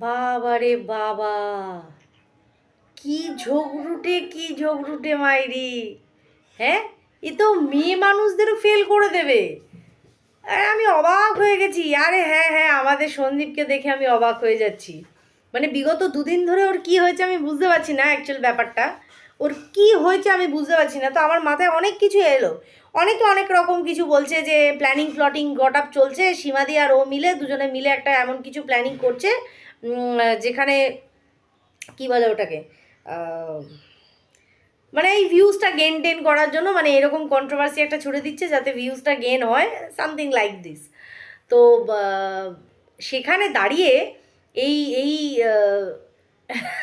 বাবা রে বাবা। কি ঝগড়ুটে কি ঝগড়ুটে মাইরি। হ্যাঁ? এ তো মেয়ে মানুষদেরও ফেল করে দেবে। আরে আমি অবাক হয়ে গেছি। আরে হ্যাঁ হ্যাঁ আমাদের সন্দীপকে দেখে আমি অবাক হয়ে যাচ্ছি। মানে বিগত দুদিন ধরে ওর কি হয়েছে আমি বুঝতে পারছি না অ্যাকচুয়াল ব্যাপারটা। ওর কি হয়েছে আমি বুঝতে পারছি না। তো আমার মাথায় অনেক কিছু এলো। অনেকে অনেক রকম কিছু বলছে যে প্ল্যানিং প্লটিং গট আপ চলছে। সীমাদি আর ও মিলে দুজনে মিলে একটা এমন কিছু প্ল্যানিং করছে। যেখানে, কি বলে ওটাকে? মানে এই ভিউজটা গেন টেন করার জন্য মানে এরকম কন্ট্রোভার্সি একটা ছুড়ে দিচ্ছে যাতে ভিউজটা গেন হয় সামথিং লাইক দিস তো সেখানে দাঁড়িয়ে এই এই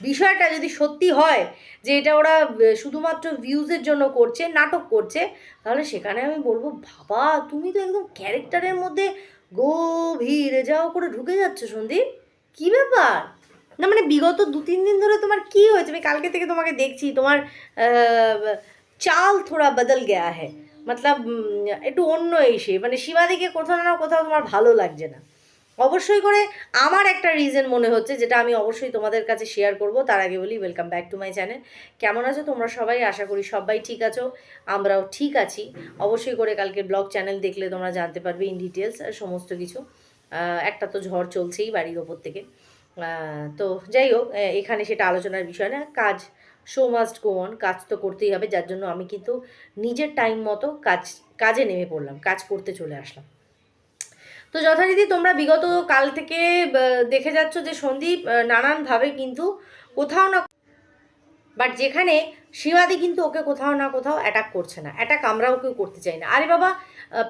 বিষয়টা যদি সত্যি হয় যে এটা ওরা শুধুমাত্র ভিউজের জন্য করছে, নাটক করছে, তাহলে সেখানে আমি বলব, বাবা, তুমি তো একদম ক্যারেক্টারের মধ্যে গভীরে যাও করে ঢুকে যাচ্ছ সন্দীপ? কি ব্যাপার? না মানে বিগত দু তিন দিন ধরে তোমার কি হয়েছে? আমি কালকে থেকে তোমাকে দেখছি, তোমার চাল থোড়া বদল গেয়া হ্যাঁ মতলব একটু অন্য এসে মানে সীমাদিকে কোথাও না কোথাও তোমার ভালো লাগছে না। অবশ্যই করে আমার একটা রিজন মনে হচ্ছে, যেটা আমি অবশ্যই তোমাদের কাছে শেয়ার করব। তার আগে বলি welcome back to my channel কেমন আছো তোমরা সবাই? আশা করি সবাই ঠিক আছো, আমরাও ঠিক আছি। অবশ্যই করে কালকে ব্লগ চ্যানেল দেখলে তোমরা জানতে পারবে ইন ডিটেলস সমস্ত কিছু। একটা তো ঝড় চলছেই বাড়ির ওপর থেকে। তো যাই হোক এখানে সেটা আলোচনার বিষয় না, কাজ শো মাস্ট গো অন কাজ তো করতেই হবে। যার জন্য আমি কিন্তু নিজের টাইম মতো কাজ, কাজে নেমে পড়লাম, কাজ করতে চলে আসলাম। তো যথারীতি তোমরা বিগত কাল থেকে দেখে যাচ্ছ যে সন্দীপ নানানভাবে কিন্তু কোথাও না বাট যেখানে সীমাদি কিন্তু ওকে কোথাও না কোথাও অ্যাটাক করছে না। অ্যাটাক আমরা ওকে করতে চাই না। আরে বাবা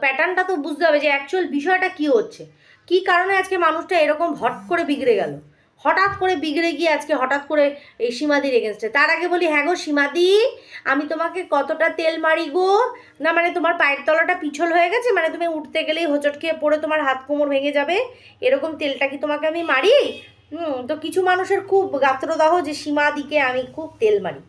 প্যাটার্নটা তো বুঝতে হবে যে অ্যাকচুয়াল বিষয়টা কি হচ্ছে। কি কারণে আজকে মানুষটা এরকম হট করে বিগড়ে গেল? হঠাৎ করে বিগড়ে গিয়ে আজকে হঠাৎ করে এই সীমাদির এগেনস্টে তার আগে বলি হ্যাঁ গো সীমাদি, আমি তোমাকে কতটা তেল মারি গো? না মানে তোমার পায়ের তলাটা পিছল হয়ে গেছে? মানে তুমি উঠতে গেলেই হোঁচট খেয়ে পড়ে তোমার হাত কোমর ভেঙে যাবে? এরকম তেলটা কি তোমাকে আমি মারি? হুম, তো কিছু মানুষের খুব গাত্রদাহ যে সীমাদিকে আমি খুব তেল মারি।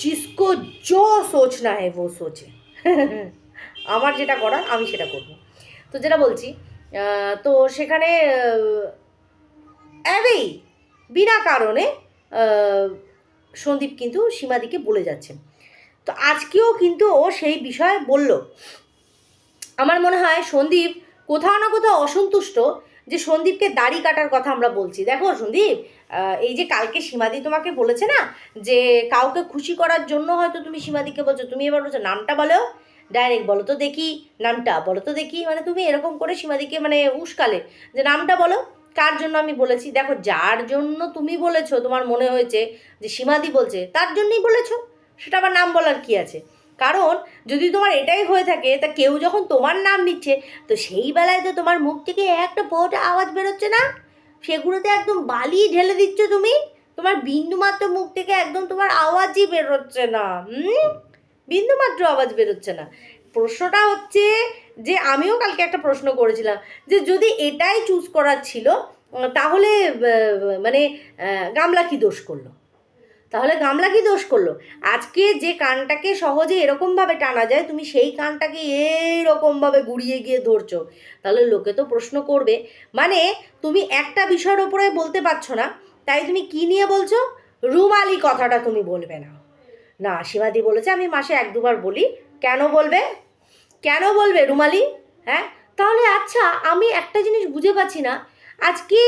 জিসকো জো সোচ না হে ও সোচে। আমার যেটা করার আমি সেটা করব। তো যেটা বলছি তো সেখানে অ্যাবেই বিনা কারণে সন্দীপ কিন্তু সীমাদিকে বলে যাচ্ছে। তো আজকেও কিন্তু ও সেই বিষয়ে বলল। আমার মনে হয় সন্দীপ কোথাও না কোথাও অসন্তুষ্ট যে সন্দীপকে দাড়ি কাটার কথা আমরা বলছি। দেখো সন্দীপ এই যে কালকে সীমাদি তোমাকে বলেছে না যে কাউকে খুশি করার জন্য হয়তো তুমি সীমাদিকে বলছো, তুমি এবার বলছো নামটা বলো। ডাইরেক্ট বলো তো দেখি নামটা, বলো তো দেখি মানে তুমি এরকম করে সীমাদিকে মানে উস্কালে যে নামটা বলো। কার জন্য আমি বলেছি? দেখো, যার জন্য তুমি বলেছ, তোমার মনে হয়েছে যে সীমাদি বলছে, তার জন্যই বলেছ। সেটা আবার নাম বলার কি আছে? কারণ যদি তোমার এটাই হয়ে থাকে, তা কেউ যখন তোমার নাম নিচ্ছে, তো সেই বেলায় তো তোমার মুখ থেকে একটা ফোটা আওয়াজ বেরোচ্ছে না? সেগুলোতে একদম বালি ঢেলে দিচ্ছ তুমি? তোমার বিন্দুমাত্র মুখ থেকে একদম তোমার আওয়াজই বেরোচ্ছে না, হুম? বিন্দুমাত্র আওয়াজ বেরোচ্ছে না। প্রশ্নটা হচ্ছে যে আমিও কালকে একটা প্রশ্ন করেছিলাম যে যদি এটাই চুজ করার ছিল তাহলে মানে গামলা কি দোষ করল? তাহলে গামলা কি দোষ করল? আজকে যে কানটাকে সহজে এরকমভাবে টানা যায়, তুমি সেই কানটাকে এইরকমভাবে গুড়িয়ে গিয়ে ধরছো, তাহলে লোকে তো প্রশ্ন করবে। মানে তুমি একটা বিষয়ের ওপরে বলতে পারছ না, তাই তুমি কি নিয়ে বলছো? রুমালি কথাটা তুমি বলবে না। না, সীমাদি বলেছে, আমি মাসে এক দুবার বলি। কেন বলবে? কেন বলবে রুমালি? হ্যাঁ? তাহলে আচ্ছা আমি একটা জিনিস বুঝে পাচ্ছি না। আজকে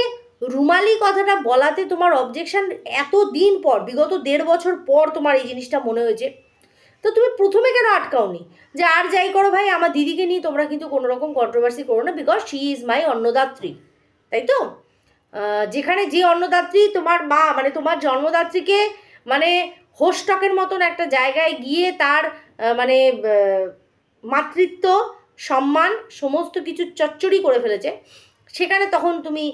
রুমালি কথাটা বলাতে তোমার অবজেকশন এত দিন পর, বিগত দেড় বছর পর তোমার এই জিনিসটা মনে হয়েছে। তো তুমি প্রথমে কেন আটকাওনি? যে আর যাই করো ভাই, আমার দিদিকে নিয়ে তোমরা কিন্তু কোনো রকম কন্ট্রোভার্সি করো না বিকজ শি ইজ মাই অন্নদাত্রী, তাই তো? যেখানে যে অন্নদাত্রী তোমার মা মানে তোমার জন্মদাত্রীকে মানে হোস্টকের মতন একটা জায়গায় গিয়ে তার মানে মাতৃত্ব, সম্মান, সমস্ত কিছু চচ্চড়ি করে ফেলেছে। সেখানে তখন তুমি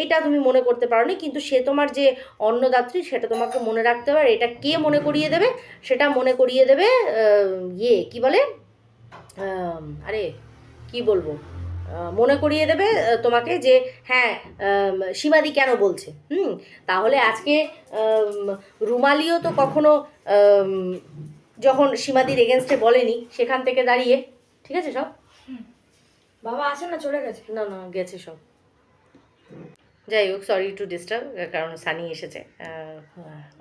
এইটা তুমি মনে করতে পারো নি কিন্তু সে তোমার যে অন্নদাত্রী, সেটা তোমাকে মনে রাখতে হবে। এটা কে মনে করিয়ে দেবে? সেটা মনে করিয়ে দেবে ইয়ে কি বলে? আরে, কি বলব? মনে করিয়ে দেবে তোমাকে যে হ্যাঁ সীমাদি কেন বলছে? হুম? তাহলে আজকে রুমালিও তো কখনো যখন সীমাদির এগেনস্টে বলেনি সেখান থেকে দাঁড়িয়ে ঠিক আছে সব? বাবা আসে না চলে গেছে। না না গেছে সব। যাই হোক সরি টু ডিস্টার্ব কারণ সানি এসেছে।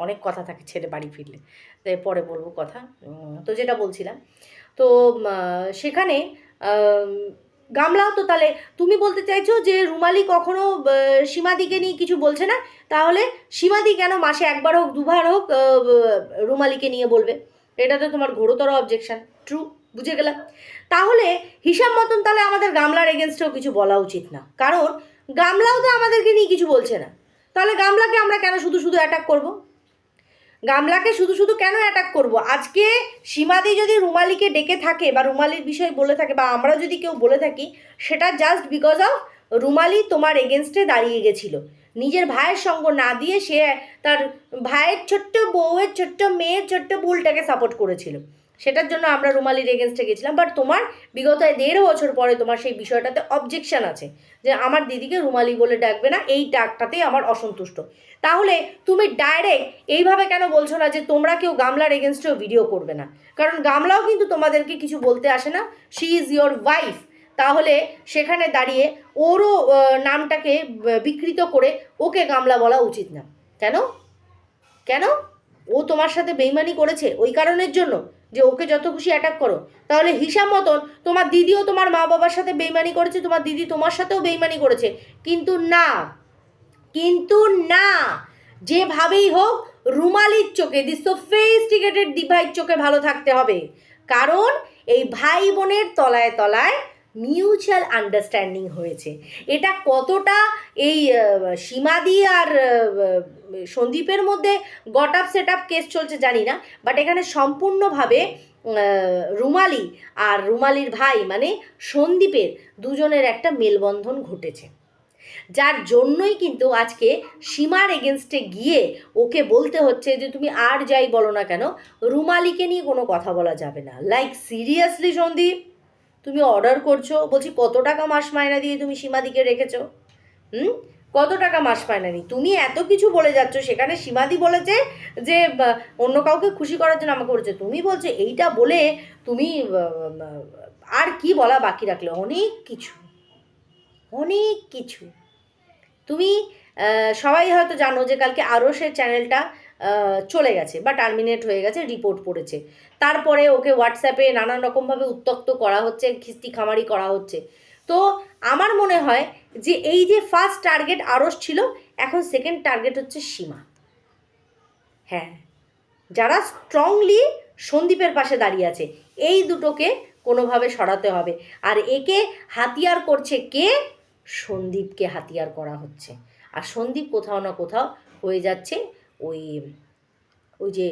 অনেক কথা থাকে ছেলে বাড়ি ফিরলে। তাই পরে বলব কথা। তো যেটা বলছিলাম তো সেখানে গামলাও তো তাহলে তুমি বলতে চাইছো যে রুমালি কখনো সীমাদিকে নিয়ে কিছু বলছে না? তাহলে সীমাদি কেন মাসে একবার হোক দুবার হোক রুমালিকে নিয়ে বলবে? এটা তো তোমার ঘোরতর অবজেকশন ট্রু বুঝে গেলাম। তাহলে হিসাব মতন তাহলে আমাদের গামলার এগেনস্টেও কিছু বলা উচিত না। কারণ গামলাও তো আমাদেরকে নিয়ে কিছু বলছে না। তাহলে গামলাকে আমরা কেন শুধু শুধু অ্যাটাক করব? গামলাকে শুধু শুধু কেন অ্যাটাক করব? আজকে সীমাদি যদি রুমালিকে ডেকে থাকে বা রুমালির বিষয়ে বলে থাকে বা আমরা যদি কেউ বলে থাকি, সেটা জাস্ট বিকজ অফ রুমালি তোমার এগেনস্টে দাঁড়িয়ে গেছিল। নিজের ভাইয়ের সঙ্গ না দিয়ে সে তার ভাইয়ের ছোট্ট বউয়ের ছোট্ট মেয়ের ছোট্ট বুলটাকে সাপোর্ট করেছিল। সেটার জন্য আমরা রুমালির এগেনস্টে গেছিলাম। বাট তোমার বিগত দেড় বছর পরে তোমার সেই বিষয়টাতে অবজেকশন আছে যে আমার দিদিকে রুমালি বলে ডাকবে না, এই ডাকটাতেই আমার অসন্তুষ্ট। তাহলে তুমি ডাইরেক্ট এইভাবে কেন বলছো না যে তোমরা কেউ গামলার এগেনস্টেও ভিডিও করবে না? কারণ গামলাও কিন্তু তোমাদেরকে কিছু বলতে আসে না। শি ইজ ইয়োর ওয়াইফ তাহলে সেখানে দাঁড়িয়ে ওরও নামটাকে বিকৃত করে ওকে গামলা বলা উচিত না। কেন? কেন? ও তোমার সাথে বেইমানি করেছে ওই কারণের জন্য যে ওকে যত খুশি অ্যাটাক করো। তাহলে হিসাব মতন তোমার দিদিও তোমার মা বাবার সাথে বেইমানি করেছে, তোমার দিদি তোমার সাথেও বেইমানি করেছে। কিন্তু না কিন্তু না, যেভাবেই হোক রুমালির চোখে দি সোফিস্টিকেটেড ডিভাইড চোখে ভালো থাকতে হবে। কারণ এই ভাই বোনের তলায় তলায় মিউচুয়াল আন্ডারস্ট্যান্ডিং হয়েছে। এটা কতটা এই সীমাদি আর সন্দীপের মধ্যে got up set up case চলছে জানি না বাট এখানে সম্পূর্ণভাবে রুমালি আর রুমালির ভাই মানে সন্দীপের দুজনের একটা মেলবন্ধন ঘটেছে। যার জন্যই কিন্তু আজকে সীমার এগেনস্টে গিয়ে ওকে বলতে হচ্ছে যে, তুমি আর যাই বলো না কেন, রুমালিকে নিয়ে কোনো কথা বলা যাবে না। Like seriously Sandip? তুমি অর্ডার করছ, বলছি কত টাকা মাস মায়না দিয়ে তুমি সীমাদিকে রেখেছো? হুম? কত টাকা মাস মায়না নি তুমি এত কিছু বলে যাচ্ছ, সেখানে সীমাদি বলেছে যে অন্য কাউকে খুশি করার জন্য আমাকে বলেছে। তুমি বলছো এইটা বলে তুমি আর কি বলা বাকি রাখলে? অনেক কিছু। অনেক কিছু। তুমি সবাই হয়তো জানো যে কালকে আরও সে চ্যানেলটা চলে গেছে বা টার্মিনেট হয়ে গেছে রিপোর্ট পড়েছে। তারপরে ওকে হোয়াটসঅ্যাপে নানান রকমভাবে উত্তক্ত করা হচ্ছে, খিস্তি খামারি করা হচ্ছে। তো আমার মনে হয় যে এই যে ফার্স্ট টার্গেট আরস ছিল, এখন সেকেন্ড টার্গেট হচ্ছে সীমা। হ্যাঁ যারা স্ট্রংলি সন্দীপের পাশে দাঁড়িয়ে আছে, এই দুটোকে কোনোভাবে সরাতে হবে। আর একে হাতিয়ার করছে কে? সন্দীপকে হাতিয়ার করা হচ্ছে। আর সন্দীপ কোথাও না কোথাও হয়ে যাচ্ছে ওই ওই যে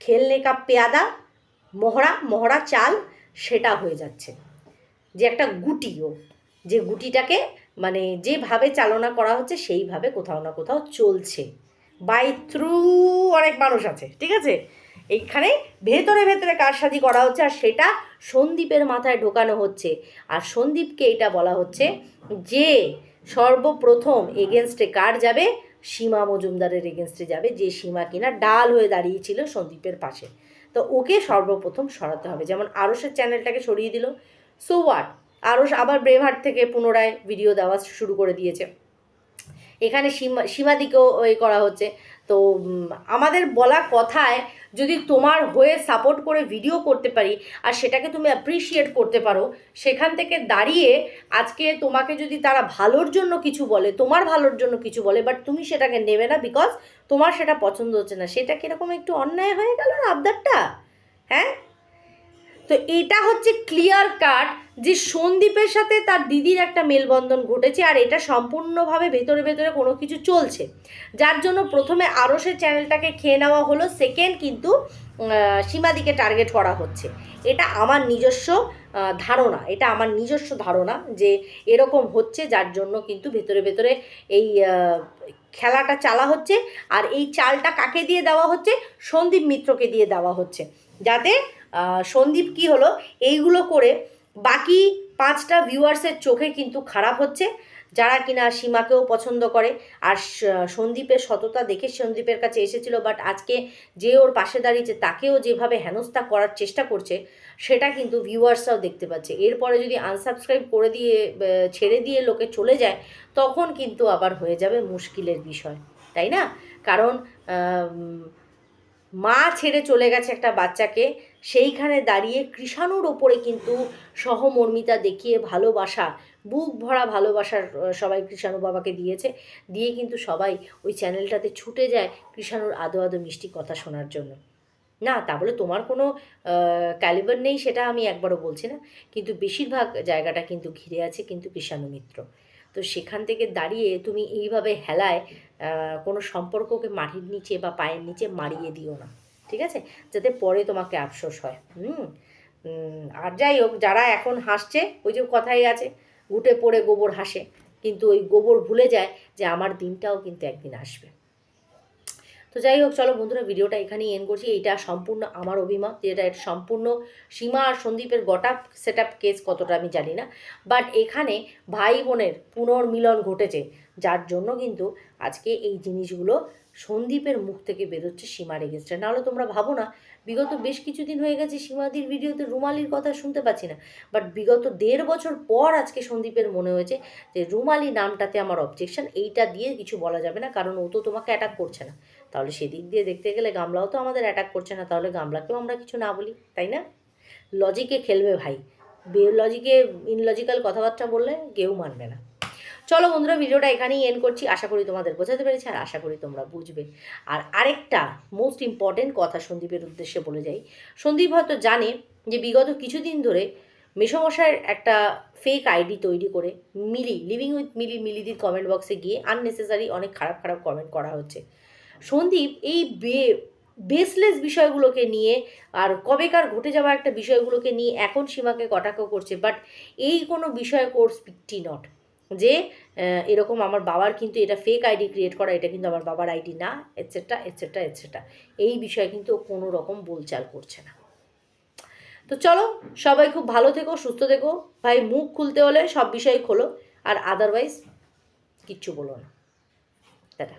খেলনে কা পেয়াদা, মহড়া মহড়া চাল, সেটা হয়ে যাচ্ছে। যে একটা গুটিও যে গুটিটাকে মানে যেভাবে চালনা করা হচ্ছে, সেইভাবে কোথাও না কোথাও চলছে। বাই থ্রু অনেক মানুষ আছে, ঠিক আছে? এইখানে ভেতরে ভেতরে কারসাজি করা হচ্ছে, আর সেটা সন্দীপের মাথায় ঢোকানো হচ্ছে। আর সন্দীপকে এটা বলা হচ্ছে যে, সর্বপ্রথম এগেনস্টে কার যাবে? সীমা মজুমদারের এগেনস্টে যাবে, যে সীমা কিনা ডাল হয়ে দাঁড়িয়েছিল সন্দীপের পাশে। তো ওকে সর্বপ্রথম সরাতে হবে, যেমন আরসের চ্যানেলটাকে সরিয়ে দিল। সো ওয়াট আরস আবার ব্রেভার থেকে পুনরায় ভিডিও দেওয়া শুরু করে দিয়েছে। এখানে সীমা, সীমাদিকেও এ করা হচ্ছে। তো আমাদের বলা কথায় যদি তোমার হয়ে সাপোর্ট করে ভিডিও করতে পারি আর সেটাকে তুমি অ্যাপ্রিসিয়েট করতে পারো, সেখান থেকে দাঁড়িয়ে আজকে তোমাকে যদি তারা ভালোর জন্য কিছু বলে, তোমার ভালোর জন্য কিছু বলে বাট তুমি সেটাকে নেবে না বিকজ তোমার সেটা পছন্দ হচ্ছে না। সেটা কীরকম একটু অন্যায় হয়ে গেল না আবদারটা? হ্যাঁ? তো এটা হচ্ছে ক্লিয়ার কাট যে সন্দীপের সাথে তার দিদির একটা মেলবন্ধন ঘটেছে আর এটা সম্পূর্ণভাবে ভেতরে ভেতরে কোনো কিছু চলছে। যার জন্য প্রথমে আরসের চ্যানেলটাকে খেয়ে নেওয়া হলো সেকেন্ড কিন্তু সীমাদিকে টার্গেট করা হচ্ছে। এটা আমার নিজস্ব ধারণা, এটা আমার নিজস্ব ধারণা যে এরকম হচ্ছে, যার জন্য কিন্তু ভেতরে ভেতরে এই খেলাটা চালা হচ্ছে আর এই চালটা কাকে দিয়ে দেওয়া হচ্ছে? সন্দীপ মিত্রকে দিয়ে দেওয়া হচ্ছে। যাতে সন্দীপ কি হলো? এইগুলো করে বাকি পাঁচটা ভিউয়ার্সের চোখে কিন্তু খারাপ হচ্ছে। যারা কিনা সীমাকেও পছন্দ করে। আর সন্দীপের সততা দেখে সন্দীপের কাছে এসেছিল বাট আজকে যে ওর পাশে দাঁড়িয়েছে তাকেও যেভাবে হেনস্থা করার চেষ্টা করছে, সেটা কিন্তু ভিউয়ার্সরাও দেখতে পাচ্ছে। এরপরে যদি আনসাবস্ক্রাইব করে দিয়ে ছেড়ে দিয়ে লোকে চলে যায়, তখন কিন্তু আবার হয়ে যাবে মুশকিলের বিষয়, তাই না? কারণ মা ছেড়ে চলে গেছে একটা বাচ্চাকে, সেইখানে দাঁড়িয়ে কৃষাণুর ওপরে কিন্তু সহমর্মিতা দেখিয়ে ভালোবাসা বুক ভরা ভালোবাসার সবাই কৃষাণু বাবাকে দিয়েছে। দিয়ে কিন্তু সবাই ওই চ্যানেলটাতে ছুটে যায় কৃষাণুর আদো আদো মিষ্টি কথা শোনার জন্য। না, তা বলে তোমার কোনো ক্যালিবার নেই সেটা আমি একবারও বলছি না। কিন্তু বেশিরভাগ জায়গাটা কিন্তু ঘিরে আছে কিন্তু কৃষাণু মিত্র। তো সেখান থেকে দাঁড়িয়ে তুমি এইভাবে হেলায় কোনো সম্পর্ককে মাটির নিচে বা পায়ের নিচে মারিয়ে দিও না। ঠিক আছে? যাতে পরে তোমাকে আফসোস হয়। হুম? আর যাই হোক, যারা এখন হাসছে, ওই যে কথাই আছে। উঠে পড়ে গোবর হাসে। কিন্তু ওই গোবর ভুলে যায় যে আমার দিনটাও কিন্তু একদিন আসবে। তো যাই হোক, চলো বন্ধুরা, ভিডিওটা এখানেই এন করছি। এইটা সম্পূর্ণ আমার অভিমত যেটা এটা সম্পূর্ণ সীমা আর সন্দীপের গোটা সেট কেস কতটা আমি জানি না। বাট এখানে ভাই বোনের পুনর্মিলন ঘটেছে, যার জন্য কিন্তু আজকে এই জিনিসগুলো সন্দীপের মুখ থেকে বেরোচ্ছে সীমার এগেনস্টে নাহলে তোমরা ভাবো না বিগত বেশ কিছুদিন হয়ে গেছে সীমাদির ভিডিওতে রুমালির কথা শুনতে পাচ্ছি না। বাট বিগত দেড় বছর পর আজকে সন্দীপের মনে হয়েছে যে রুমালি নামটাতে আমার অবজেকশন এইটা দিয়ে কিছু বলা যাবে না, কারণ ও তো তোমাকে অ্যাটাক করছে না। তাহলে সেদিক দিয়ে দেখতে গেলে গামলাও তো আমাদের অ্যাটাক করছে না, তাহলে গামলাকেও আমরা কিছু না বলি, তাই না? লজিকে খেলবে ভাই। লজিকে ইনলজিক্যাল কথাবার্তা বললে কেউ মানবে না। চলো বন্ধুরা ভিডিওটা এখানেই এন্ড করছি। আশা করি তোমাদের বোঝাতে পেরেছি আর আশা করি তোমরা বুঝবে। আর আরেকটা মোস্ট ইম্পর্টেন্ট কথা সন্দীপের উদ্দেশ্যে বলে যাই। সন্দীপ হয়তো জানে যে বিগত কিছুদিন ধরে মেসমশাইয়ের একটা ফেক আইডি তৈরি করে মিলি লিভিং উইথ মিলি, মিলিদির কমেন্ট বক্সে গিয়ে আননেসেসারি অনেক খারাপ খারাপ কমেন্ট করা হচ্ছে। সন্দীপ এই বে বেসলেস বিষয়গুলোকে নিয়ে আর কবেকার ঘটে যাওয়া একটা বিষয়গুলোকে নিয়ে এখন সীমাকে কটাক্ষ করছে বাট এই কোনো বিষয় কোর্স পিকটি নট যে এরকম আমার বাবার কিন্তু এটা ফেক আইডি ক্রিয়েট করা, এটা কিন্তু আমার বাবার আইডি না এটসেট্রা এটসেট্রা এটসেট্রা এই বিষয়ে কিন্তু কোনো রকম বোলচাল করছে না। তো চলো, সবাই খুব ভালো থেকো, সুস্থ থেকো। ভাই, মুখ খুলতে হলে সব বিষয়ে খোলো, আর আদারওয়াইজ কিচ্ছু বলো না। টাটা।